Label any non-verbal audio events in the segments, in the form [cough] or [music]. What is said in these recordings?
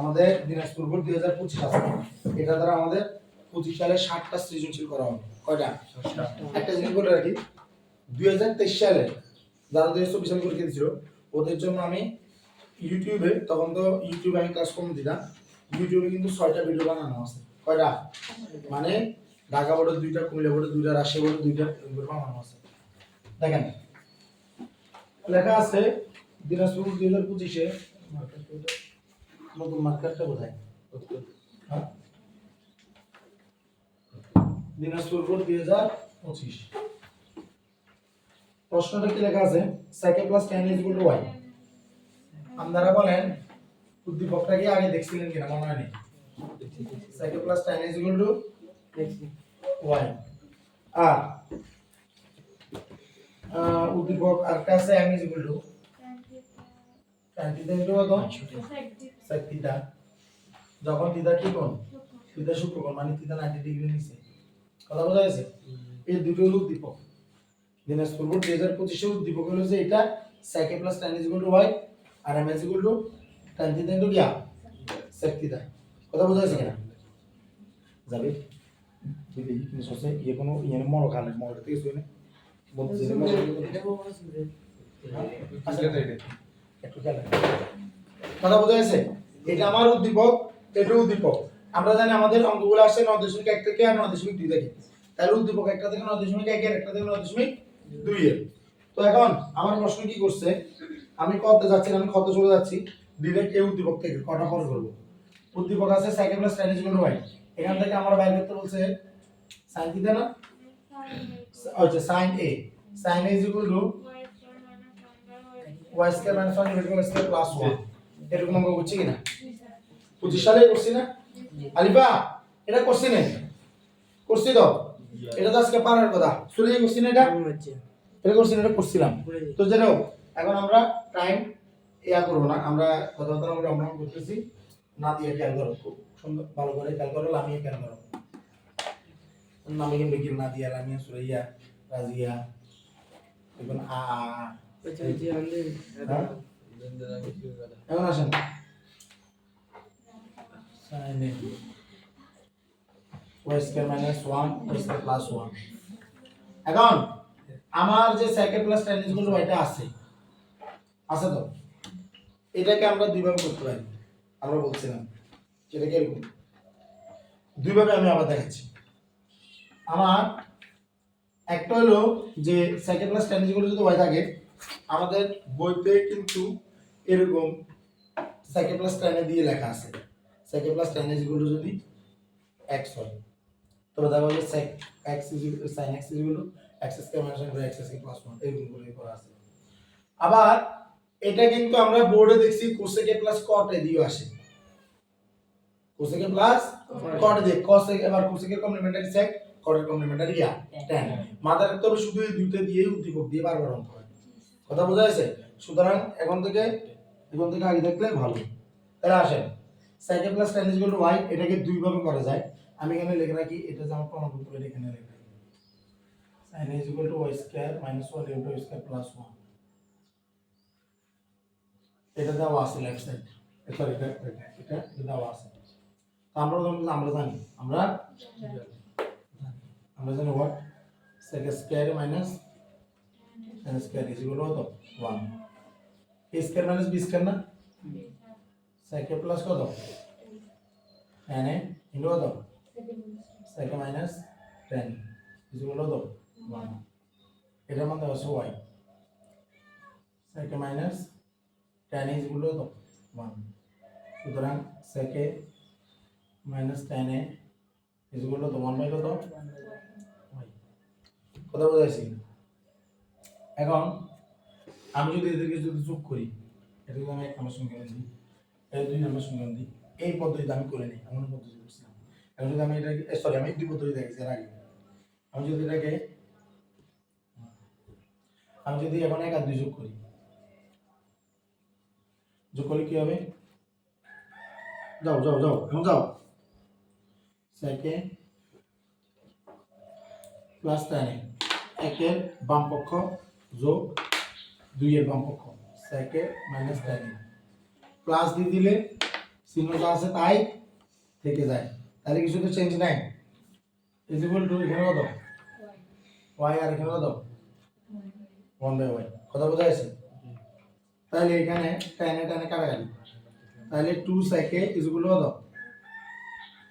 আমাদের দিনাজপুর বোর্ড দুই হাজার পঁচিশ আছে। এটা দ্বারা আমাদের পঁচিশ সালে ষাটটা সৃজনশীল করা হবে। কয়টা? একটা জিনিস বলে রাখি, দুই হাজার তেইশ সালে যারা দুই হাজার চব্বিশ দিয়েছিল ওদের জন্য আমি ইউটিউবে, তখন তো ইউটিউবে আমি ক্লাস কম দিতাম, ইউটিউবে কিন্তু ছয়টা ভিডিও বানানো আছে। কয়টা? মানে ঢাকা বোর্ডের দুইটা, কুমিল্লা বোর্ডের দুইটা, রাজশাহী বোর্ডের দুইটা বানানো আছে। দেখেন লেখা আছে দিনাজপুর দুই হাজার পঁচিশে। নতুন মার্কেটটা কোথায় হ্যাঁ? দিনাজপুর বোর্ড দুই হাজার পঁচিশ। প্রশ্নটা কি লেখা আছে? Sec A plus tan is to y আপনারা বলেন উদ্দীপকটা কি আগে দেখছিলেন কিনা? মনে হয় sec A plus tan is to y আর উদ্দীপক আরেকটা আছে m is equal to tan theta into কত sec যখন থিটা কি কোণ থিটা সূক্ষ্মকোণ মানে থিটা 90 ডিগ্রি নিচে। কথা বোঝা গেছে? এই দুটো হলো উদ্দীপক। দিনাজপুর বোর্ড দুই হাজার পঁচিশে উদ্দীপক হলো যে এটা sec a প্লাস tan is equal to y, আর m is equal to tan theta into কিয়া sec কথা বোঝা গেছে কিনা? যাবে। দিদি কিন্তু সসে ইয়ে কোনো ইয়ে মরো কালে মরো থেকে কথা বোঝা গেছে? এটা আমার উদ্দীপক এটা উদ্দীপক। আমরা জানি আমাদের অঙ্কগুলো আসছে নয় দশমিক এক থেকে আর নয় দশমিক দুই থেকে তাহলে উদ্দীপক একটা থেকে নয় দশমিক একের একটা থেকে নয় দশমিক এর। তো এখন আমার প্রশ্ন কি করছে? আমি কত যাচ্ছি আমি কত চলে যাচ্ছি? ডিরেক্ট এই উদ্দীপক থেকে, কটা ফল করব উদ্দীপক আছে সাইকেল প্লাস ইজ ওয়াই এখান থেকে আমার বাইর করতে বলছে সাইন থিটা না? আচ্ছা sine A sine A is equal to y square minus one divide by square plus one এরকম অঙ্ক করছি কিনা? পঁচিশ সালে করছি না? আলিফা, এটা করছি না। করছি তো? এটা তো আজকে পারার কথা। চলে করছি না এটা? এটা করছি না, এটা করছিলাম। তো যেন এখন আমরা টাইম ইয়া করব না। আমরা কথা কথা আমরা আমরা করতেছি। না দিয়ে খেয়াল করো। খুব সুন্দর, ভালো করে খেয়াল করো, লামিয়ে খেয়াল করো। নামে কিন্তু কি না দিয়া লামিয়া সুরাইয়া রাজিয়া এখন আ আ? এখন আসেন মাইনাস ওয়ান প্লাস ওয়ান এখন আমার যে সেকেন্ড প্লাস ইজগুলো এটা আছে। আছে তো? এটাকে আমরা দুইভাবে করতে পারি। আমরা বলছিলাম সেটাকে এরকম। দুইভাবে আমি আবার দেখাচ্ছি। আমার একটা হলো যে সেকেন্ড ক্লাস টেন যেগুলো যদি ওয়াই থাকে আমাদের বইতে কিন্তু এরকম সেকেন্ড প্লাস টেনে দিয়ে লেখা আছে। সেকেন্ড প্লাস টেন যেগুলো যদি এক্স হয় তবে দেখা যাবে সেক এক্স সাইন এক্স যেগুলো x square minus one x square plus one এরকম করে করা আছে। আবার এটা কিন্তু আমরা বোর্ডে দেখছি কোসেকে প্লাস কটে দিয়ে আসে। কোসেকে প্লাস কট দিয়ে কোসেক এবার কোসেকের কমপ্লিমেন্টারি সেক কটের কমপ্লিমেন্টারি ইয়া টেন মাথায় রাখতে শুধু এই দুইটা দিয়েই উদ্দীপক দিয়ে বারবার অঙ্ক হয়। কথা বোঝা যাচ্ছে সুতরাং এখন থেকে এখন থেকে আগে দেখলে ভালো। তাহলে আসেন। Sec A plus tan equal to y এটাকে দুই ভাবে করা যায়। আমি এখানে লিখে রাখি এটা যে আমার প্রমাণপত্র এটা এখানে লিখে। রাখি sine is equal to y square minus one into square plus one এটা দেওয়া আছে লেফট সাইড সরি এটা এটা দেওয়া আছে। আমরা আমরা জানি আমরা আমরা জানি what sec square minus n square is equal কত? One A square minus B square না? সেকে প্লাস কত? এন এ ইন্টু কত? Sec A minus tan is equal কত? ওয়ান এটার মধ্যে আছে y sec A minus tan is equal কত? One সুতরাং sec A minus tan A is equal to one by কত কথা বোঝাইছি এখন, আমি যদি এদেরকে যদি যোগ করি এটা যদি আমি এক নম্বর সংখ্যা দিই এটা দুই নম্বর সংখ্যা দিই। এই পদ্ধতিতে আমি করে নিই, এমন পদ্ধতি করছিলাম এখন যদি আমি এটাকে সরি আমি দুই পদ্ধতি দেখেছি এর আগে। আমি যদি এটাকে, আমি যদি এখন এক আর দুই যোগ করি, যোগ করলে কি হবে? যাও যাও যাও, এখন যাও। সেকে প্লাস টেন একের বাম পক্ষ যোগ দুইয়ের বাম পক্ষ সেকে মাইনাস টেন প্লাস দিয়ে দিলে চিহ্নটা আছে তাই থেকে যায়। তাহলে কিছু তো চেঞ্জ নাই? ইজ ইকুয়াল টু এখানে কত ওয়াই আর এখানে কত ওয়ান বাই ওয়াই কথা বোঝা যাচ্ছে তাহলে এখানে টেনে টেনে কাটাকাটি। তাহলে two sec A is equal কত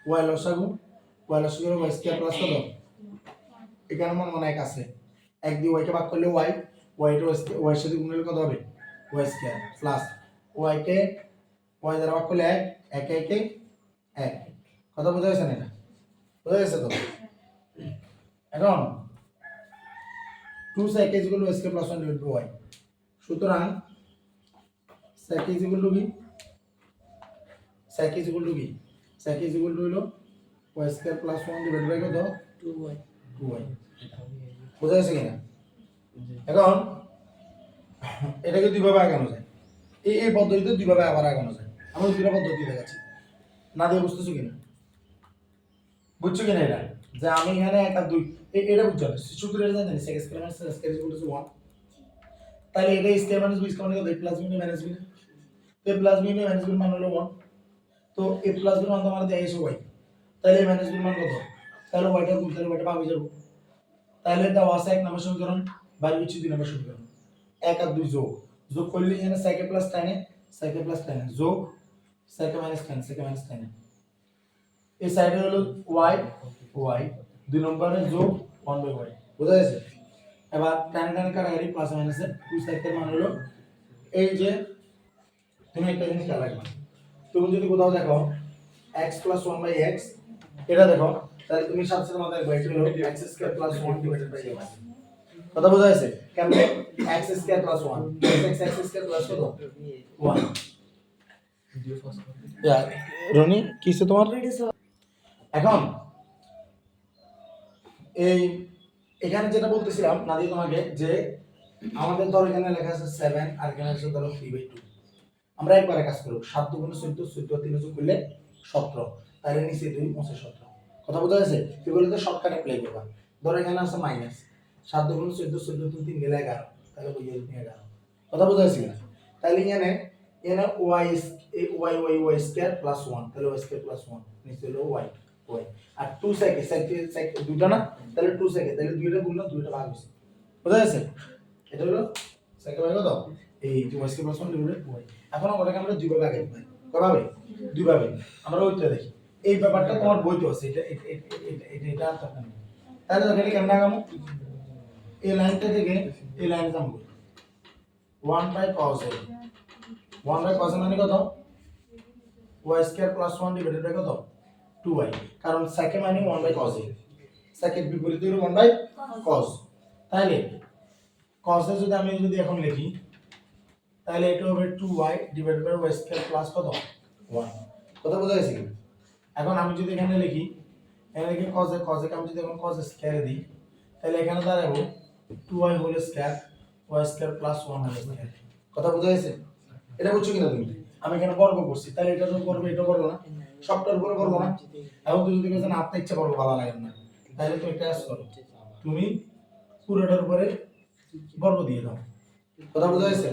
ওয়াই লসাগু ওয়াই লসাগু ওয়াই স্কয়ার প্লাস কত এখানে মনে মনে এক আছে। এক দিয়ে ওয়াইকে ভাগ করলে ওয়াই ওয়াইটা ওয়াই সাথে গুণ করলে কত হবে? ওয়াই স্কয়ার প্লাস ওয়াইকে ওয়াই দ্বারা ভাগ করলে এক একে একে এক কথা বোঝা গেছে না এটা? বোঝা গেছে তো? এখন two is equal to square plus one divide by y সুতরাং সেক ইজ ইকুয়াল টু কি? ইকুয়াল টু কি? সেক ইজ ইকুয়াল টু হলো y square plus one divide by কত? টু ওয়াই টু ওয়াই বোঝা গেছে কিনা? এখন এটাকে দুইভাবে আগানো যায়। এই এই পদ্ধতিতে দুইভাবে আবার আগানো যায়। আমরা দুইটা পদ্ধতি দেখাচ্ছি। না দিয়ে বুঝতেছো কিনা? বুঝছ কিনা এটা? যে আমি এখানে এক আর দুই এটা বুঝছ শুধু এটা জানেন second square minus square equal to 1 তাহলে এটা স্কয়ার মাইনাস বি স্কয়ার মানে প্লাস বি মাইনাস বি তো প্লাস বি মাইনাস বি মান হলো 1 তো এ প্লাস বি মান তো আমাদের দেয় এসে ওয়াই তাহলে মাইনাস বি মান কত? তাহলে ওয়াইটা গুণ, তাহলে ওয়াইটা পাবে যাব। তাহলে দেওয়া আছে এক নম্বর সমীকরণ বাইরে হচ্ছে দুই নম্বর সমীকরণ। এক আর দুই যোগ। যোগ করলে এখানে সাইকে প্লাস টেনে সাইকে প্লাস টাইনে যোগ সাইকে মাইনাস টেন সাইকে মাইনাস টেনে এই সাইডে হলো ওয়াই ওয়াই দুই নম্বরে যোগ ওয়ান বাই ওয়াই বোঝা গেছে? এবার টেনে টেনে কাটাকাটি প্লাস মাইনাসে টু সাইকের মান হলো এই যে, তুমি একটা জিনিস খেয়াল তুমি যদি কোথাও দেখো, x plus one by x এটা দেখো, তাহলে তুমি সাথে সাথে মাথায় রাখবে, এটা হলো x square plus one divided by x কথা বোঝা যাচ্ছে কেমনে? X square plus one x x square plus কত? ওয়ান রনি কিসে তোমার? এখন, এই, এখানে যেটা বলতেছিলাম নাদি তোমাকে, যে আমাদের ধর এখানে লেখা আছে সেভেন আর এখানে আছে ধরো থ্রি বাই টু আমরা একবারে কাজ করব। সাত দুগুণে চোদ্দ চোদ্দ তিন যোগ করলে সতেরো। তাহলে নিচে দুই পঁচিশ সতেরো। কথা বোঝা যাচ্ছে এগুলো তো শর্টকাট অ্যাপ্লাই করবা। ধরো এখানে আছে মাইনাস সাত দুগুণে চোদ্দ চোদ্দ তিন তিন গেলে এগারো। তাহলে বুঝিয়ে তুমি এগারো। কথা বোঝা যাচ্ছে না তাহলে এখানে এখানে y y y y square plus one তাহলে ওয়াই স্কোয়ার প্লাস ওয়ান নিচে হলো ওয়াই ওয়াই আর টু সেকে সেকে দুটো না? তাহলে টু সেকে তাহলে দুইটা গুণলে দুইটা ভাগ হয়েছে। বোঝা যাচ্ছে এটা হলো সেকে ভাগ কত? এই y square plus one y এখন ওটাকে আমরা দুইভাবে আগে পাই কয়ভাবে দুইভাবে আমরা ওইটা দেখি। এই ব্যাপারটা তোমার বইতে আছে, এটা এটা এটা এটা তাহলে কেমন আগামো? এই লাইনটা থেকে এই লাইন যাব one by cos A one by cos মানে কত? Y square plus one divided by কত? টু ওয়াই কারণ সেকে মানে ওয়ান বাই কস এ সেকের বিপরীত হলো ওয়ান বাই কস তাহলে কসে যদি আমি যদি এখন লিখি তাহলে এটা হবে two y divide by y square plus কত ওয়ান কথা বোঝা গেছে কি? এখন আমি যদি এখানে লিখি এখানে লিখি কজে কজে আমি যদি এখন কজ স্কোয়ারে দিই তাহলে এখানে দাঁড়াবো two y whole square y square plus one whole square কথা বোঝা গেছে? এটা বুঝছ কিনা তুমি? আমি এখানে বর্গ করছি তাহলে এটা তো করব এটা করব না। সবটার উপরে করব না। এখন তুমি যদি কেউ আপনার ইচ্ছা করব ভালো লাগে না। তাহলে তুমি একটা কাজ করো তুমি পুরোটার উপরে বর্গ দিয়ে দাও। কথা বোঝা গেছে?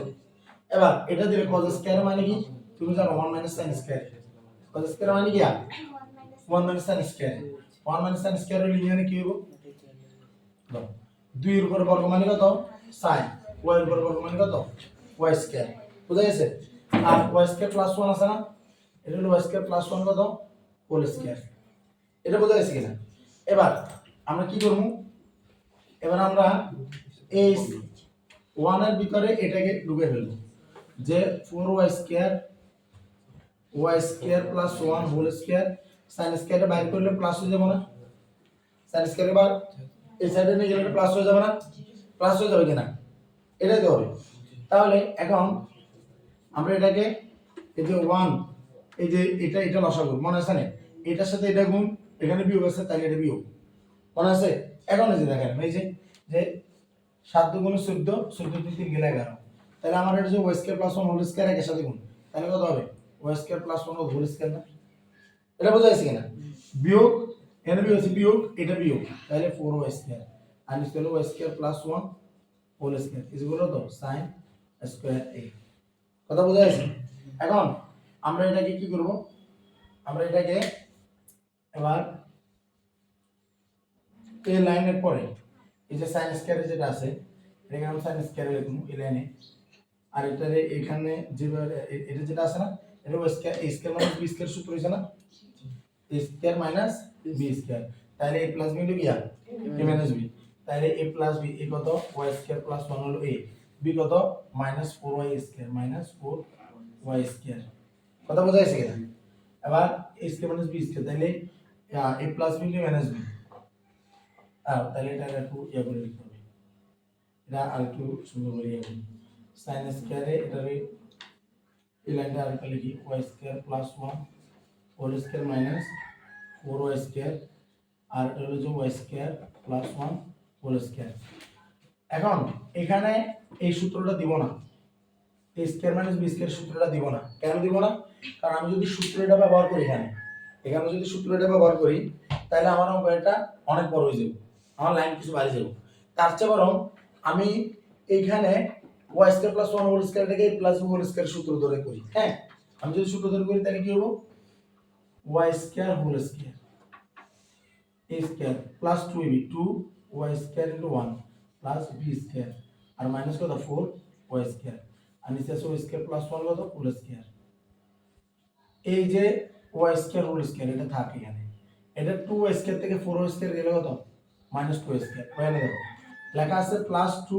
এবার এটা দিলে কজ স্কয়ার মানে কি? তুমি জানো 1 minus sin square cos square মানে কি 1 minus sin square 1 minus sin square এর লিনিয়ারে কি হবে দাও 2 এর উপর বর্গ মানে কত? sin y এর উপর বর্গ মানে কত? y স্কয়ার বুঝা গেছে? আর y স্কয়ার প্লাস 1 আছে না? এটা হলো y স্কয়ার প্লাস 1 কত? হোল স্কয়ার এটা বোঝা গেছে কিনা? এবার আমরা কি করব? এবার আমরা এই ওয়ানের ভিতরে এটাকে ঢুকে ফেলব। যে four y square y square plus one whole square sine স্কোয়ারে বাইর করলে প্লাস হয়ে যাবে না। সাইন স্কোয়ারে বার এই সাইডে নিয়ে গেলে প্লাস হয়ে যাবে না। প্লাস হয়ে যাবে কিনা? এটাই তো হবে। তাহলে এখন আমরা এটাকে এই যে ওয়ান এই যে এটা এটা লসাগু, মনে আছে না? এটার সাথে এটা গুণ, এখানে বিয়োগ আছে, তাহলে এটা বিয়োগ। মনে আছে? এখন এই যে দেখেন, এই যে যে সাত দুগুণে চোদ্দ চোদ্দ দুই তিন গেলে এগারো। তাহলে আমার এটা যে y square plus one whole square একের সাথে গুণ। তাহলে কত হবে? Y square plus one whole square না? এটা বোঝা যাচ্ছে কিনা? বিয়োগ, এখানে বিয়োগ আছে বিয়োগ, এটা বিয়োগ। তাহলে ফোর ওয়াই স্কোয়ার আর নিচে হলো y square plus one whole square ইজগুলো তো সাইন স্কোয়ার এ কথা বোঝা যাচ্ছে? এখন আমরা এটাকে কি করব? আমরা এটাকে এবার এই লাইনের পরে, এই যে সাইন স্কয়ারে যেটা আছে, এটাকে আমরা সাইন স্কয়ারে লিখব, এই লাইনে আর এটারে এখানে যেভাবে এটা যেটা আছে না, এটা স্কয়ার এই স্কয়ার মাইনাস বি স্কয়ার সূত্র হইছে না? A square minus B square তাহলে এ প্লাস বি হলো কি আর? এ মাইনাস বি তাহলে এ প্লাস বি এ কত? ওয়াই স্কয়ার প্লাস ওয়ান হলো এ বি কত? Minus four y square minus four y square কথা বোঝা যাচ্ছে কিনা? এবার A square minus B square তাহলে এ প্লাস বি হলো মাইনাস বি আর তাহলে এটা একটু ইয়ে করে লিখতে হবে। এটা আর একটু সুন্দর করে ইয়ে সাইন স্কয়ারে এটারে এই লাইনটা আর একটা লিখি y square plus one whole square minus four y square আর এটা হলো y square plus one whole square এখন এখানে এই সূত্রটা দিব না। এই স্কয়ার মাইনাস বি স্কয়ার সূত্রটা দিব না। কেন দিব না? কারণ আমি যদি সূত্রটা ব্যবহার করি এখানে এখানে যদি সূত্রটা ব্যবহার করি, তাহলে আমার অঙ্কটা অনেক বড় হয়ে যাবে, আমার লাইন কিছু বাইরে যাবে। তার চেয়ে বরং আমি এইখানে y square plus one whole স্কয়ারটাকে plus whole square সূত্র ধরে করি হ্যাঁ? আমি যদি সূত্র ধরে করি তাহলে কি হব? Y square whole square A square plus two A B two y square into one plus B square R minus কত? ফোর ওয়াই স্কয়ার আর নিচে আছে ওয়াই স্কয়ার প্লাস ওয়ান কত? হোল স্কয়ার এই যে ওয়াই স্কয়ার হোল স্কয়ার এটা থাকে এখানে। এটা টু ওয়াই স্কয়ার থেকে ফোর ওয়াই স্কয়ার গেলে কত? মাইনাস টু ওয়াই স্কয়ার ওখানে দেখো লেখা আছে প্লাস টু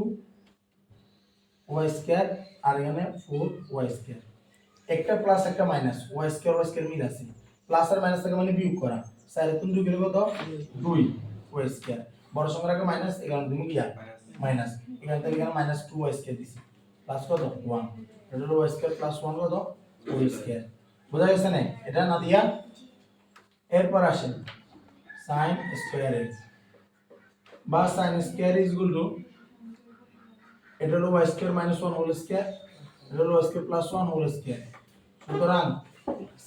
ওয়াই স্কয়ার আর এখানে ফোর ওয়াই স্কয়ার। একটা প্লাস একটা minus y square y square মিল আছে। প্লাস আর মাইনাস থেকে মানে বিয়োগ করা। স্যার তুমি দুই গেলে কত দুই। Y square. বড় সংখ্যার আগে মাইনাস এখানে তুমি গিয়া মাইনাস এখান থেকে এখানে মাইনাস টু ওয়াই স্কয়ার দিছি। প্লাস কত? ওয়ান এটা হলো ওয়াই স্কয়ার প্লাস ওয়ান কত? Y square. বোঝা গেছে না এটা না দিয়া? এরপর আসেন। সাইন স্কয়ার এক্স বা sine square is equal to এটা হলো y square minus one whole square এটা হলো y square plus one whole square সুতরাং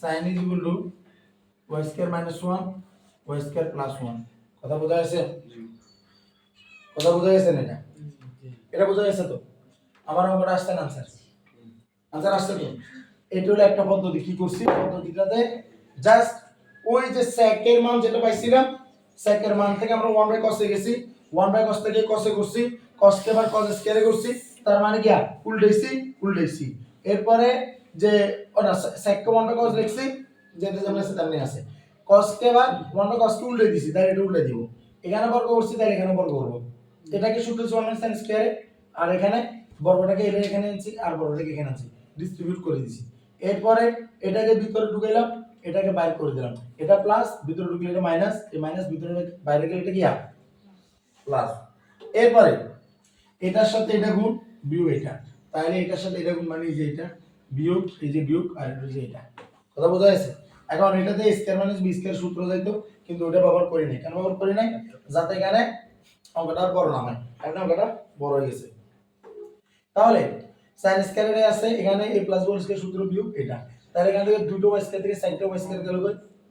sine is equal to y square minus one y square plus one কথা বোঝা গেছে? কথা বোঝা গেছে না এটা? এটা বোঝা গেছে তো? আমার অঙ্কটা আসছে না আনসার আনসার আসছে তো? এটা হলো একটা পদ্ধতি। কি করছি? পদ্ধতিটাতে জাস্ট ওই যে স্যাকের মান যেটা পাইছিলাম স্যাকের মান থেকে আমরা ওয়ান বাই কসে গেছি। ওয়ান বাই কস থেকে কসে করছি। কসকে এবার কস স্কয়ারে করছি, তার মানে কি আর? উল্টেছি উল্টেছি এরপরে যে ওটা ওয়ান বাই কস লিখছি যেটা যেমন আছে তেমনি আছে। কসকে এবার বাই কসকে উল্টে দিছি তাই এটা উল্টে দিব। এখানে বর্গ করছি তাই এখানে বর্গ করব। এটাকে শুধু বাই সাইন স্কয়ারে আর এখানে বর্গটাকে এটা এখানে আনছি, আর বর্গটাকে এখানে আনছি। ডিস্ট্রিবিউট করে দিছি। এরপরে এটাকে ভিতরে ঢুকাইলাম, এটাকে বাইরে করে দিলাম। এটা প্লাস ভিতরে ঢুকলে এটা মাইনাস এই মাইনাস ভিতরে বাইরে গেলে এটা কি প্লাস এরপরে এটার সাথে এটা গুণ বিয়োগ এটা। তাহলে এটার সাথে এটা গুণ মানে যে এটা বিয়োগ, এই যে বিয়োগ আর এটা যে এটা। কথা বোঝা যাচ্ছে এখন এটাতে স্কয়ার মাইনাস বি স্কয়ার সূত্র যাইতো, কিন্তু ওটা ব্যবহার করি নাই। কেন ব্যবহার করি নাই? যাতে এখানে অঙ্কটা আর বড় না হয়। এখন অঙ্কটা বড় হয়ে গেছে। তাহলে সাইন স্কয়ারে আছে, এখানে a প্লাস বি স্কয়ার সূত্র বিয়োগ এটা। তাহলে এখান থেকে দুটো স্কয়ার থেকে সাইডটা ওয়াই স্কয়ার গেল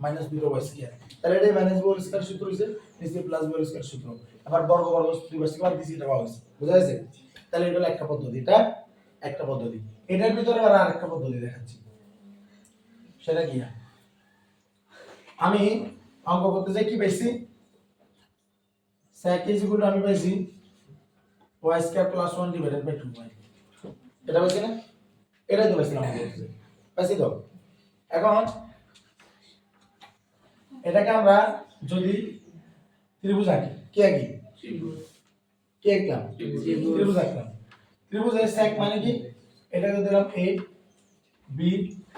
মাইনাস দুটো ওয়াই স্কয়ার তাহলে এটা মাইনাস বি স্কয়ার সূত্র হইছে, নিচে প্লাস বি স্কয়ার সূত্র। আবার বর্গ বর্গ দুই ওয়াই স্কয়ার দিছি এটা পাওয়া গেছে। বুঝা গেছে? তাহলে এটা হলো একটা পদ্ধতি। এটা একটা পদ্ধতি। এটার ভিতরে আবার আরেকটা পদ্ধতি দেখাচ্ছি। সেটা কি? আমি অঙ্ক করতে যাই, কি পাইছি? স্যাক ইজ ইকুয়াল আমি পাইছি square plus one divided by two y এটা পাইছি না? এটাই তো পাইছিলাম পাইছি তো? এখন এটাকে আমরা যদি ত্রিভুজ আঁকি কে আঁকি? কে আঁকলাম? ত্রিভুজ। আঁকলাম। ত্রিভুজের স্যাক মানে কি? এটাকে দিলাম এ বি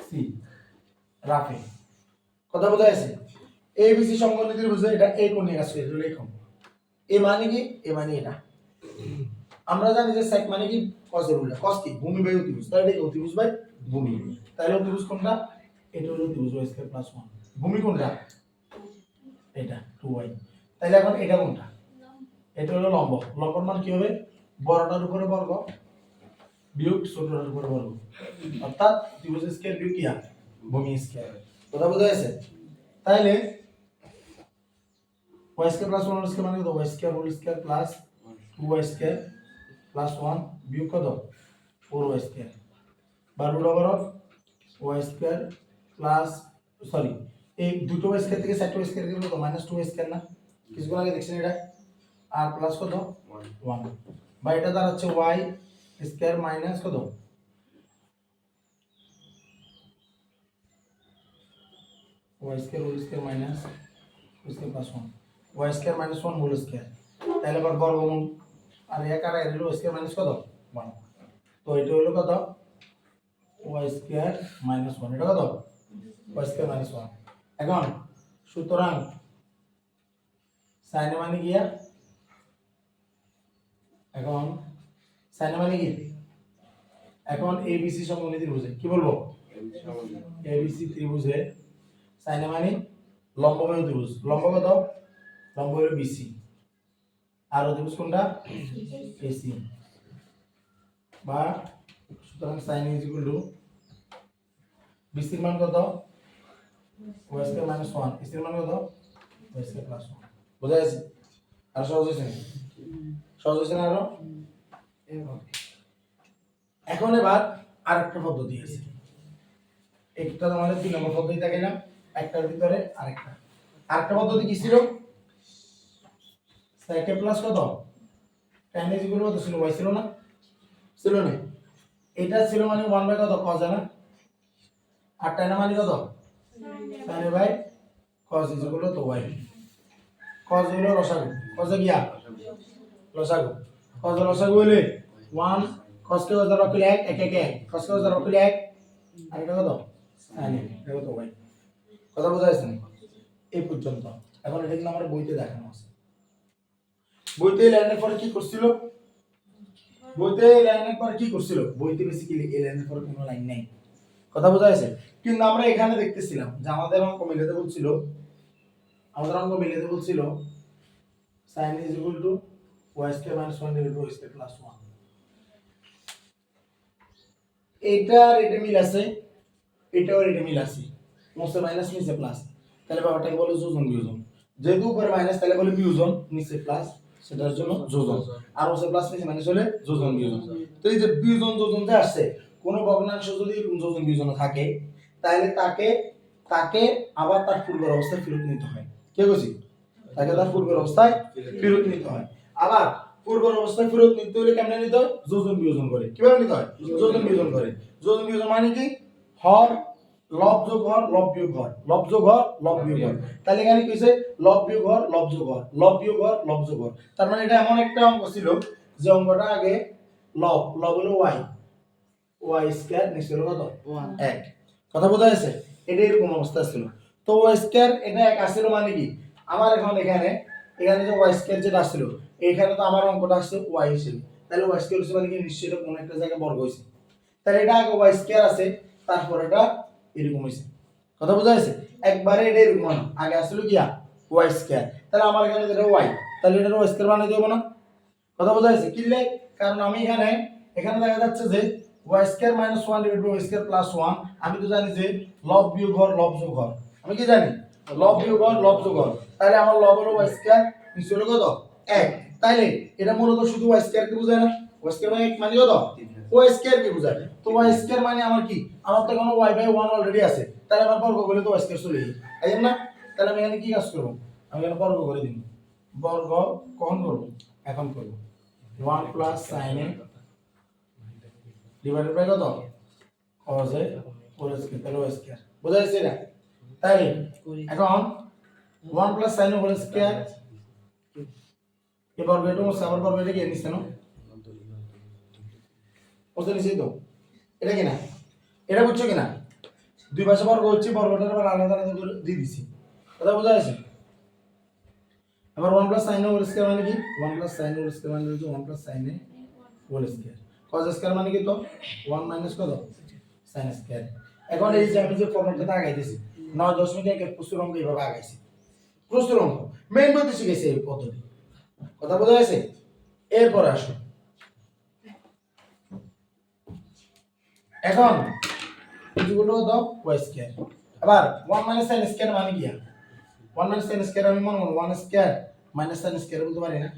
সি রাফে। কথা বোঝা যাচ্ছে এ বি সি সমকোণী ত্রিভুজ এটা এ কোণ নিয়ে কাজ করে লেখো। এ মানে কি? এ মানে এটা। আমরা জানি যে সেক মানে কি? কসের উল্টা। কস কি? ভূমি বাই অতিভুজ তাহলে এটা অতিভুজ বাই ভূমি। তাহলে অতিভুজ কোনটা? এটা হলো অতিভুজ ওয়াই স্কয়ার প্লাস ওয়ান ভূমি কোনটা? এটা টু ওয়াই তাহলে এখন এটা কোনটা? এটা হলো লম্ব। লম্বর মান কি হবে? বড়টার উপরে বর্গ, বিয়োগ ছোটটার উপরে বর্গ। অর্থাৎ ত্রিভুজ স্কয়ার বিয়োগ কি? ভূমি স্কয়ার কথা বোঝা গেছে? তাহলে y square plus one square মানে কত? Y square whole square plus two y square plus one বিয়োগ কত? ফোর ওয়াই স্কয়ার বা root over of y square plus sorry এই দুটো ওয়াই স্কোয়ার থেকে চারটে ওয়াই স্কোয়ার গেলে কত মাইনাস টু ওয়াই স্কোয়ার না কিছুক্ষণ আগে দেখছেন এটা আর প্লাস কত ওয়ান বা এটা দাঁড়াচ্ছে ওয়াই স্কোয়ার মাইনাস কত y square whole square minus square plus one y square minus one whole square তাহলে এবার বর্গমূল আর এক আর এর স্কোয়ার মাইনাস কত ওয়ান তো এটা হলো কত ওয়াই স্কোয়ার মাইনাস ওয়ান এটা কত ওয়াই স্কোয়ার মাইনাস ওয়ান এখন সুতরাং সাইনে মানে গিয়া এখন সাইনে মানে কি? এখন এবিসি সমকোণী ত্রিভুজে, কি বলব? এবিসি ত্রিভুজে সাইনে মানে লম্ব বাহু ত্রিভুজ। লম্ব কত? লম্ব হলো বিসি আর ত্রিভুজ কোনটা? এসি বা সুতরাং সাইন ইজ ইকুয়াল টু বিসির মান কত? ওয়াই স্কয়ার মাইনাস ওয়ান এসির মান কত ওয়াই স্কয়ার প্লাস ওয়ান বোঝা যাচ্ছে আর সহজ হয়েছে নাকি? সহজ হয়েছে না আরও এখন এবার আরেকটা পদ্ধতি আছে একটা আমাদের দুই নম্বর পদ্ধতি থাকে না একটার ভিতরে আরেকটা আরেকটা পদ্ধতি কি ছিল সাইকে প্লাস কত টেন ইজ ইকুয়াল কত ছিল ওয়াই ছিল না ছিল না এটা ছিল মানে ওয়ান বাই কত কজ না আর টেন মানে কত sine by cos is equal তো ওয়াই কজ হইল রসাগু কজে গিয়া? লসাগু। কজ লসাগু ওয়ান কজকে কজ ধরা করলে এক এক এক। এক কজকে কজ ধরা করলে এক, আর এটা কত? সাইন এটা কত ওয়াই কথা বোঝা যাচ্ছে না? এই পর্যন্ত। এখন এটা কিন্তু আমার বইতে দেখানো আছে। বইতে লাইনের পরে কি করছিল? বইতে লাইনের পরে কি করছিল? বইতে বেসিক্যালি এই লাইনের পরে কোনো লাইন নাই। কথা বোঝা যাচ্ছে কিন্তু আমরা এখানে দেখতেছিলাম যে আমাদের অঙ্ক মিলাতে বলছিল আমাদের অঙ্ক মিলাতে বলছিল equal to y square minus 1 divided by y square plus 1 এটার এটা মিল আছে, এটাও এটা মিল আছে। মোসে মাইনাস নিচে প্লাস তাহলে ব্যাপারটাকে বলে যোজন বিয়োজন। যেহেতু উপরে মাইনাস তাহলে বলে বিয়োজন, নিচে প্লাস সেটার জন্য যোজন। আর মোসে প্লাস নিচে মাইনাস হলে যোজন বিয়োজন। তো এই যে বিয়োজন, যোজন যে আসছে কোনো ভগ্নাংশ যদি যোজন বিয়োজন থাকে, তাহলে তাকে তাকে আবার তার পূর্বের অবস্থায় ফেরত নিতে হয়। কে বলছি তাকে তার পূর্বের অবস্থায় ফেরত নিতে হয়। আবার পূর্বের অবস্থায় ফেরত নিতে হলে কেমনে নিতে হয়? যোজন বিয়োজন করে। কীভাবে নিতে হয়? যোজন বিয়োজন করে। যোজন বিয়োজন মানে কি? হর, লব যোগ হর, লব বিয়োগ হর। যোগ হর তাহলে এখানে কি হইছে? লব বিয়োগ হর, লব যোগ হর। লব বিয়োগ হর তার মানে এটা এমন একটা অঙ্ক ছিল যে অঙ্কটা আগে লব লব হলো ওয়াই ওয়াই স্কয়ার নিচে হলো কত? এক। কথা বোঝা যাচ্ছে এটা এরকম অবস্থা ছিল। তো ওয়াই স্কয়ার এটা এক আসছিল মানে কি? আমার এখন এখানে এখানে যে ওয়াই স্কয়ার যেটা আসছিল এখানে তো আমার অঙ্কটা আসছে ওয়াই হিসেবে। তাহলে ওয়াই স্কয়ার হচ্ছে মানে কি? নিশ্চয়ই এটা কোনো একটা জায়গায় বর্গ হয়েছে। তাহলে এটা আগে ওয়াই স্কয়ার আছে তারপর এটা এরকম হয়েছে। কথা বোঝা যাচ্ছে একবারে এটা এরকম না। আগে আসছিল কি ওয়াই স্কয়ার। তাহলে আমার এখানে যেটা ওয়াই তাহলে এটা ওয়াই স্কয়ার বানিয়ে দেবো না। কথা বোঝা যাচ্ছে কিনলে? কারণ আমি এখানে এখানে দেখা যাচ্ছে যে y square minus one divide by y square plus one আমি তো জানি যে লব বিয়োগ হর লব যোগ হর আমি কি জানি? লব বিয়োগ হর লব যোগ হর তাহলে আমার লব হলো ওয়াই স্কয়ার নিচে হলো কত? এক। তাইলে এটা মূলত শুধু ওয়াই স্কয়ার কে বোঝায় না? ওয়াই স্কয়ার মানে এক মানে কত? ওয়াই স্কয়ার কে বোঝায়। তো ওয়াই স্কয়ার মানে আমার কি? আমার তো কোনো ওয়াই বাই ওয়ান অলরেডি আছে। তাহলে আমার বর্গ করলে তো ওয়াই স্কয়ার চলে যাবে তাই না? তাহলে আমি এখানে কি কাজ করব? আমি এখানে বর্গ করে দিন বর্গ কখন করব? এখন করব। One plus sine divided by কত? Cos এ হোল স্কয়ার তাহলে ওয়াই স্কয়ার বোঝা যাচ্ছে এটা তাই এখন one plus sine whole square এবার বর্গ এটা আবার বর্গ এটা কি নিচ্ছে না? বুঝতে নিছি তো? এটা কি না? এটা বুঝছ কি না? দুই পাশে বর্গ হচ্ছে বর্গটার আবার আলাদা আলাদা করে দিয়ে দিছি। কথা বোঝা যাচ্ছে? আবার one plus sine whole square মানে কি? One plus sine whole square মানে হচ্ছে one plus sine A whole square cos square মানে কি তো? ওয়ান মাইনাস কত? সাইন স্কয়ার এখন এই যে আমি যে ফর্মুলাটা আগাইতেছি, নয় দশমিক এক এক প্রচুর অঙ্ক এইভাবে আগাইছি। প্রচুর অঙ্ক মেইন বলতে শিখেছি এই পদ্ধতি। কথা বোঝা গেছে? এরপর আসো এখন এগুলো দাও ওয়াই স্কয়ার আবার ওয়ান মাইনাস সাইন স্কয়ার মানে কি ওয়ান মাইনাস সাইন স্কয়ার আমি মনে করব one square minus sine square বলতে পারি না।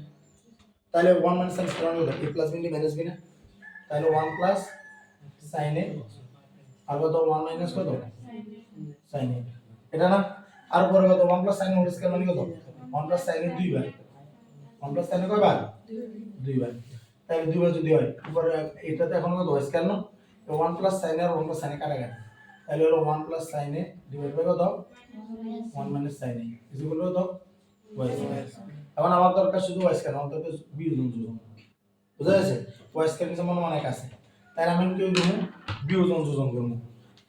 তাহলে ওয়ান মাইনাস সাইন স্কয়ার মানে এ প্লাস বি মাইনাস না? তাহলে ওয়ান প্লাস সাইন এ আর কত? ওয়ান মাইনাস কত? সাইন এ এটা না? আর পরে কত? One plus sine whole square মানে কত? ওয়ান প্লাস সাইন এর দুইবার ওয়ান প্লাস সাইন এর কয়বার দুইবার তাহলে দুইবার যদি হয়, উপরে এটাতে এখন কত? স্কয়ার না? ওয়ান প্লাস সাইন আর ওয়ান প্লাস সাইন এ কাটাকাটি তাহলে হলো one plus sine A divide by কত? One minus sine A is equal to কত? এখন আমার দরকার শুধু ওয়াই স্কয়ার আমার দরকার বিয়োজন যোজন বুঝা যাচ্ছে ওয়াই স্কয়ার নিচে মনে অনেক আছে। তাই আমি কি করব? বিয়োজন যোজন করব।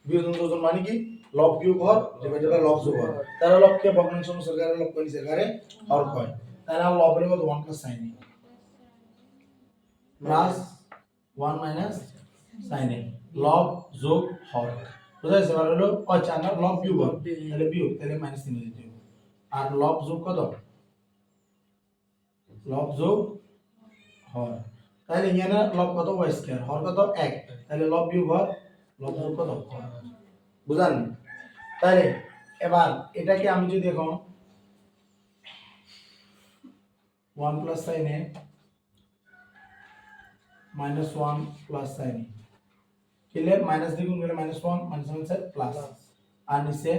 বিয়োজন যোজন মানে কি? লব বিয়োগ হর ডিভাইডেড বাই লব যোগ তারা লবকে ভগ্নাংশ অনুসারে লব কইছে গারে হর কয়। তাহলে আমার লবের কত 1 plus sin plus 1 minus sin লব যোগ হর। বুঝা যাচ্ছে মানে হলো আচ্ছা না, লব বিয়োগ হর। তাহলে বিয়োগ, তাহলে মাইনাস 3 দিতে আর লব যোগ কত? লব যোগ হর। তাহলে এখানে লব কত ওয়াই স্কয়ার হর কত? 1 তাহলে লব বিয়োগ হর, লব যোগ কত? বুঝান? তাহলে এবার এটাকে আমি যদি এখন one plus sine minus one plus sine A, কিলে মাইনাস দ্বিগুণ করলে minus one minus one sir plus আর নিচে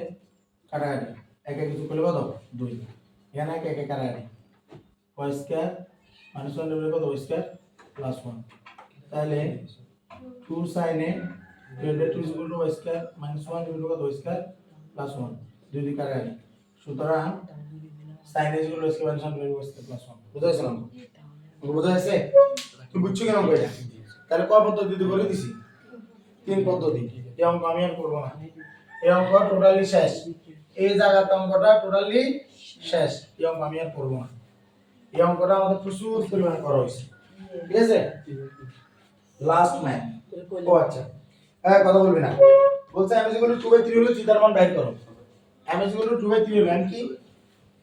কাটাকাটি, এক এক কিছু করলে কত? দুই। এখানে এক এক কাটাকাটি। ওয়াই স্কয়ার মাইনাস ওয়ান কত? ওয়াই স্কয়ার প্লাস ওয়ান তাহলে two sine A by two is equal minus one square plus one দুই দিকে কাটাকাটি সুতরাং sine A equal to square minus one square plus one বুঝা গেছে গেছে তুমি বুঝছ কেন কইটা তাহলে কয় পদ্ধতিতে করে দিছি? তিন পদ্ধতি। এই অঙ্ক আমি আর করব না। এই অঙ্ক টোটালি শেষ। এই জায়গাতে অঙ্কটা টোটালি শেষ। এই অঙ্ক আমি আর করব না। এই অঙ্কটা আমাদের প্রচুর পরিমাণে করা হয়েছে। ঠিক আছে? লাস্ট ম্যান ও আচ্ছা। হ্যাঁ কথা বলবি না। বলছে আমি যেগুলো টু বাই থ্রি হলো থিটার মান বাইর করো। আমি যেগুলো টু বাই থ্রি হলো এম কি?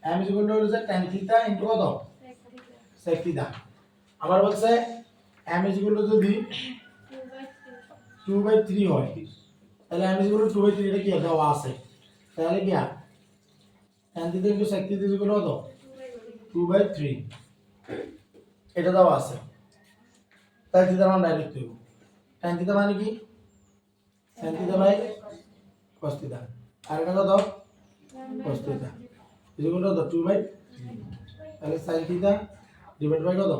আমি যেগুলো হলো যে টেন থিটা ইন্টু কত? সেক থিটা আমার বলছে এম যেগুলো যদি টু বাই থ্রি হয়, তাহলে আমি যেগুলো টু বাই থ্রি এটা কি দেওয়া আছে। তাহলে কি tan theta into sec theta যেগুলো কত? টু বাই থ্রি এটা দেওয়া আছে। তাই থিটার মান ডাইরেক্ট দেবো টেন থিটা মানে কি? Tan theta by cos theta আর এটা কত cos যেগুলো কত টু বাই তাহলে sin থিটা ডিভাইড বাই কত?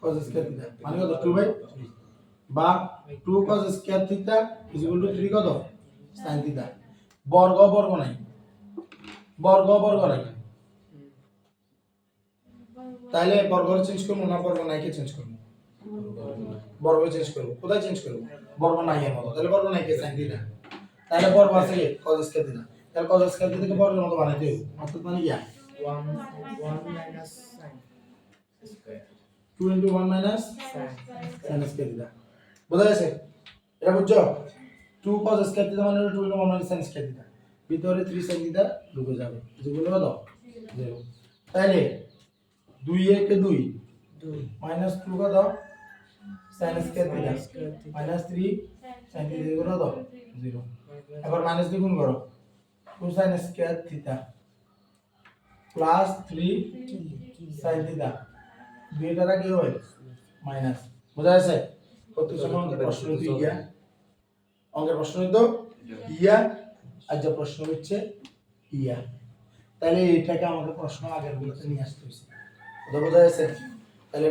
cos স্কয়ার থিটা মানে কত? টু বাই বা two cos square is equal to three কত? sin থিটা বর্গ বর্গ নাই। বর্গ বর্গ নাই। তাহলে বর্গ চেঞ্জ করব না বর্গ নাইকে চেঞ্জ করব? বর্গ চেঞ্জ করব। কোথায় চেঞ্জ করব? বর্গ নাই এর মতো। তাহলে বর্গ নাইকে সাইন দিলা। তাহলে বর্গ আছে কি? cos স্কয়ার দিলা তাহলে cos স্কয়ার থেকে বর্গের মতো বানাইতে হবে অর্থাৎ মানে কি? one one minus sin square 2 into 1 minus sin square দিলা বোঝা গেছে? এটা বুঝছ? 2 cos স্কয়ার দিতে মানে 2 ইনটু 1 মাইনাস sin স্কয়ার দিলা ভিতরে 3 sin দিলা ঢুকে যাবে। যেগুলো কত 0 তাহলে 2 একে দুই? মাইনাস টু কত sin square theta minus 3 sin theta কত 0 এবার মাইনাস দিয়ে গুণ করো। 2 sin square theta. Plus 3 sin theta. দুইটারা কি হয়? মাইনাস। বোঝা যাচ্ছে কত সময় অঙ্কের প্রশ্ন হইতো ইয়া। অঙ্কের প্রশ্ন হইতো ইয়া। আর যে প্রশ্ন হচ্ছে ইয়া। তাহলে এটাকে আমাকে প্রশ্ন আগের গুলোতে নিয়ে আসতে হয়েছে তাহলে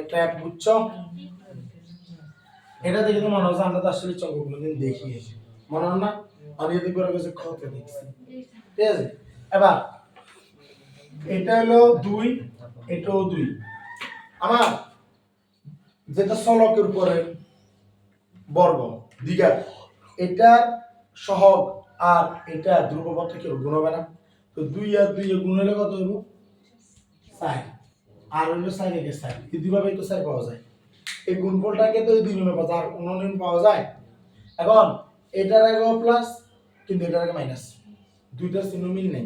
এটা দেখে মনে হচ্ছে আমরা তো আসলে চঙ্ক কোনোদিন দেখি মনে না? করে দেখছি। ঠিক আছে? এবার, এটা হলো দুই, এটাও দুই। আমার যেটা উপরে বর্গ, দিঘা, এটা সহগ আর এটা ধ্রুবপথ থেকে গুণ হবে না। তো দুই আর দুই গুণ হলে কত হইব? সাই আর হইল সাই রেখে সাই এই তো সাই পাওয়া যায়। এই গুণফলটাকে তো এই দুই নিয়মে পাওয়া যায়, আর অন্য নিয়ম পাওয়া যায়। এখন, এটার আগে প্লাস কিন্তু এটার আগে মাইনাস দুইটার চিহ্ন মিল নেই।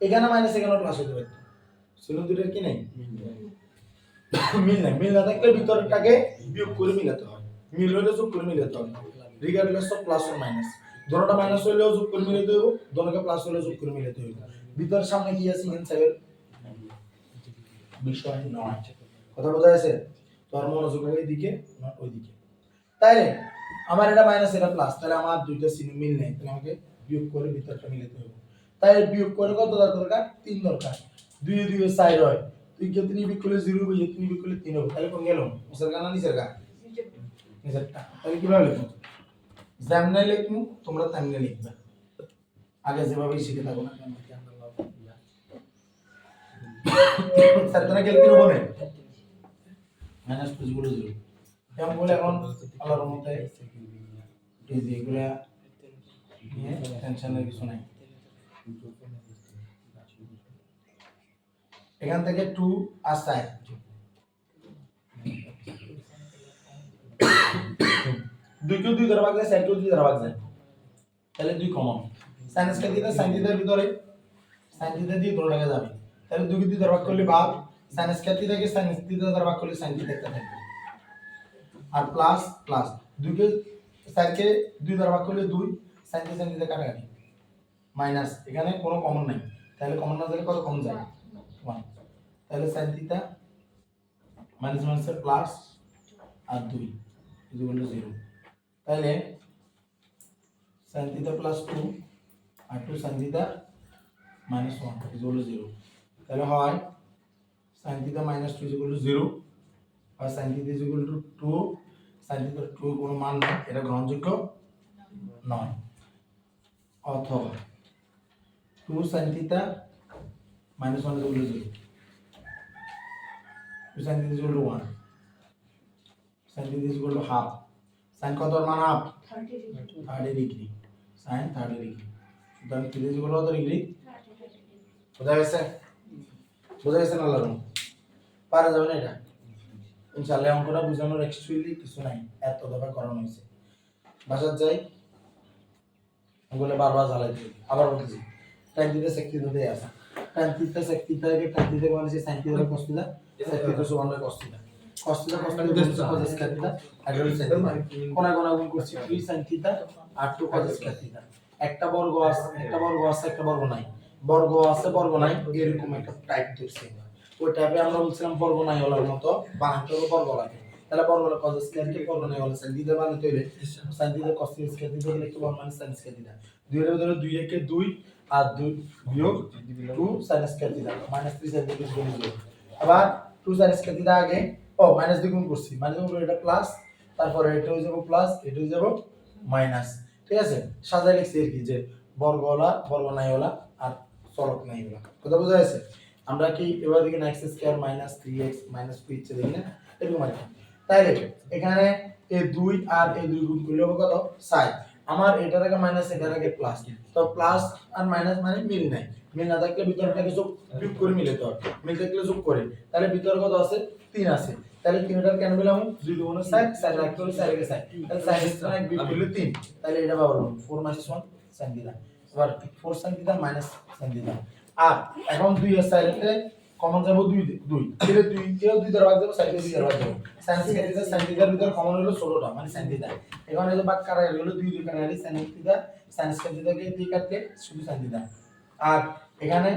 এখানে মাইনাস এখানে প্লাস হতে পারে চিহ্ন দুইটার কি নেই? মিল নাই। [coughs] মিল না থাকলে ভিতরটাকে বিয়োগ করে মিলাতে হয়। মিল হলে যোগ করে মিলাতে হয়। Regardless of plus or minus দোনোটা মাইনাস হলেও যোগ করে মিলাতে হবে দোনোকে প্লাস হলেও যোগ করে মিলাতে হবে ভিতর সামনে কি আছে? ইনসাইডের বিষয় নয়। কথা বোঝা যাচ্ছে তোর মনোযোগ ওই দিকে ওই দিকে। তাইলে, আমার এটা মাইনাস এটা প্লাস তাহলে আমার দুইটা চিহ্ন মিল নেই। তাহলে আমাকে বিয়োগ করে ভিতরটা মিলাতে হবে। তাই বিয়োগ করে কত দরকার তিন দরকার। দুই দুই সাইড হয়। তুই কে তিন বিয়োগ করলে জিরো হবে? তিন বিয়োগ করলে তিন হবে। তাহলে কোন গেল? নিচের গা না নিচের গা? নিচেরটা তাহলে কীভাবে লিখব? যেমনে লিখব, তোমরা তেমনি লিখবে। আগে যেভাবে শিখে থাকো না তোরা গেলে কি হবে? মাইনাস টু জিরো কেমন বলে এখন আল্লাহর এই যে এগুলা নিয়ে টেনশনের কিছু নাই। এখান থেকে টু আসায়। দুইকেও দুই দ্বারা ভাগ যায় সাইডকেও দুই দ্বারা ভাগ যায়। তাহলে দুই কমন সাইন্স কে? দিতে সাইন থিটার ভিতরে। সাইন থিটা দিয়ে ধরে রাখা যাবে। তাহলে দুই দুই দ্বারা ভাগ করলে ভাগ সাইন্স কে থিটাকে সাইন্স থিটা দ্বারা ভাগ করলে সাইন থিটা একটা থাকবে আর প্লাস প্লাস দুইকে সাইডকে দুই দ্বারা ভাগ করলে দুই সাইন থিটা সাইন থিটা কাটাকাটি। মাইনাস এখানে কোনো কমন নাই। তাহলে কমন না দিলে কত কমন যায়? ওয়ান তাহলে সাইন থিটা মাইনাস মাইনাসের প্লাস আর দুই ইকুয়াল টু জিরো তাহলে sine theta plus two R two sine theta minus one equal to zero তাহলে হয় sine theta minus two equal to zero R sine theta equal to two sine theta two কোনো মান নেই এটা গ্রহণযোগ্য নয়। অথবা two sine theta minus one equal to zero two sine theta equal to one sine theta equal to half sine কত মান half thirty degree sine thirty degree সুতরাং থিটা ইকুয়াল কত ডিগ্রি বোঝা গেছে? বোঝা গেছে না আল্লাহ পারা যাবে না এটা। ইনশাআল্লাহ অঙ্কটা বোঝানোর অ্যাকচুয়ালি কিছু নাই। এত দফা করানো হয়েছে। বাসার যাই বলে বারবার জ্বালাই দিই আবার বলতেছি টাইম দিতে শক্তি দিতে আসা টাইম দিতে শক্তি থেকে টাইম দিতে মানে সে সাইন দিতে কস্তিদা শক্তি তো সমান হয় কস্তিদা কস্তিদা কস্তিদা দুশো পঞ্চাশ কাটিদা এগারো সাইন কোনা কোনা গুণ করছি থ্রি সাইন থিটা আর টু পঞ্চাশ কাটিদা একটা বর্গ আছে, একটা বর্গ আছে, একটা বর্গ নাই। বর্গ আছে, বর্গ নাই, এরকম একটা টাইপ ধরছে ওই টাইপে আমরা বলছিলাম বর্গ নাই হলার মতো হলো বর্গ লাগে। তাহলে বর্গ হলো কজ কে বর্গ নাই হলো সাইন দিতে বানাতে হইলে সাইন দিতে কস স্কয়ার দিতে হলে কি বর্গ মানে সাইন স্কয়ার দিতে দুই এর ভিতরে দুই একে দুই আর দুই বিয়োগ টু সাইন স্কয়ার দিতে মাইনাস থ্রি সাইন দিতে গুণ দিতে আবার টু সাইন স্কয়ার দিতে আগে, ও মাইনাস দিয়ে গুণ করছি। মাইনাস গুণ এটা প্লাস তারপরে এটা হয়ে যাব প্লাস এটা হয়ে যাব মাইনাস ঠিক আছে? সাজাই লিখছি আর কি যে বর্গওয়ালা বর্গ নাইওয়ালা চলক নাইওয়ালা কথা বোঝা যাচ্ছে আমরা কি এবার দিকে x square minus three x minus two ইচ্ছে দেখি না? এরকম আর তাইলে এখানে এ দুই আর এ দুই গুণ করলে কত? সাই আমার এটার আগে মাইনাস এটার আগে প্লাস তো প্লাস আর মাইনাস মানে মিল নাই। মিল না থাকলে ভিতরটাকে যোগ যোগ করে মিলে তো মিল থাকলে যোগ করে। তাহলে ভিতরে কত আছে? তিন আছে। তাহলে তিনটার কেন পেলাম দুই দুগুণ সাইড সাইড রাখতে হলে সাইড সাইড তাহলে সাইড এক বিয়োগ তিন। তাহলে এটা পাবো four minus one sine theta এবার ফোর সাইন দিদা মাইনাস আর এখন দুই এর সাইডে কমন যাব দুই দুই। তাহলে দুই কেও দুই দ্বারা ভাগ যাব সাইডে দুই দ্বারা ভাগ যাব। সাইন দিদা সাইন দিদার ভিতর কমন হলো ষোলোটা মানে সাইন দিদা এখন এই যে কাটা গেল দুই দুই কাটা গেলে সাইন দিদা সাইন দিদাকে দুই কাটলে শুধু সাইন দিদা আর এখানে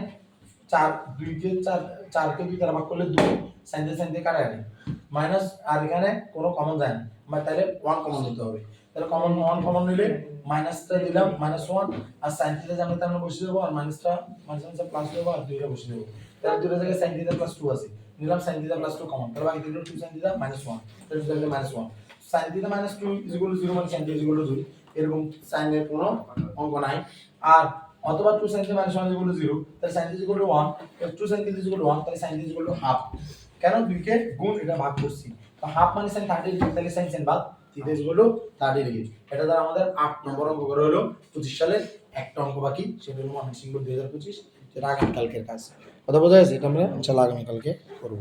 চার, দুইকে চার, চারকে দুই দ্বারা ভাগ করলে দুই। সাইন দিয়ে সাইন দিয়ে কাটা গেলে মাইনাস আর এখানে কোনো কমন যায় না। মানে তাহলে ওয়ান কমন নিতে হবে। তাহলে কমন ওয়ান কমন নিলে মাইনাসটা দিলাম মাইনাস ওয়ান আর সাইন থিটা জানলে তো আমরা বসিয়ে দেবো আর মাইনাসটা মাইনাসটা প্লাস দেবো আর দুইটা বসিয়ে দেবো তাহলে দুটো জায়গায় সাইন থিটা প্লাস টু আছে নিলাম sine theta plus two common তাহলে বাকি দুটো two sine theta minus one তাহলে two minus one sine theta minus two is equal zero মানে সাইন থিটা ইজ ইকুয়াল দুই এরকম সাইনের কোনো অঙ্ক নাই আর অথবা two sine theta minus one is equal zero তাহলে sine theta is equal one two sine theta is equal one তাহলে sine theta is equal half কেন দুইকে গুণ এটা ভাগ করছি তো হাফ মানে সাইন থার্টি তাহলে সাইন সাইন বাদ থিটা দেশগুলো তাদের ডিগ্রি এটা দ্বারা আমাদের আট নম্বর অঙ্ক করে হলো পঁচিশ সালের একটা অঙ্ক বাকি, সেটা হলো মহান দু হাজার পঁচিশ সেটা আগামীকালকের কাজ। কথা বোঝা যাচ্ছে এটা আমরা ইনশাল্লাহ আগামীকালকে করব।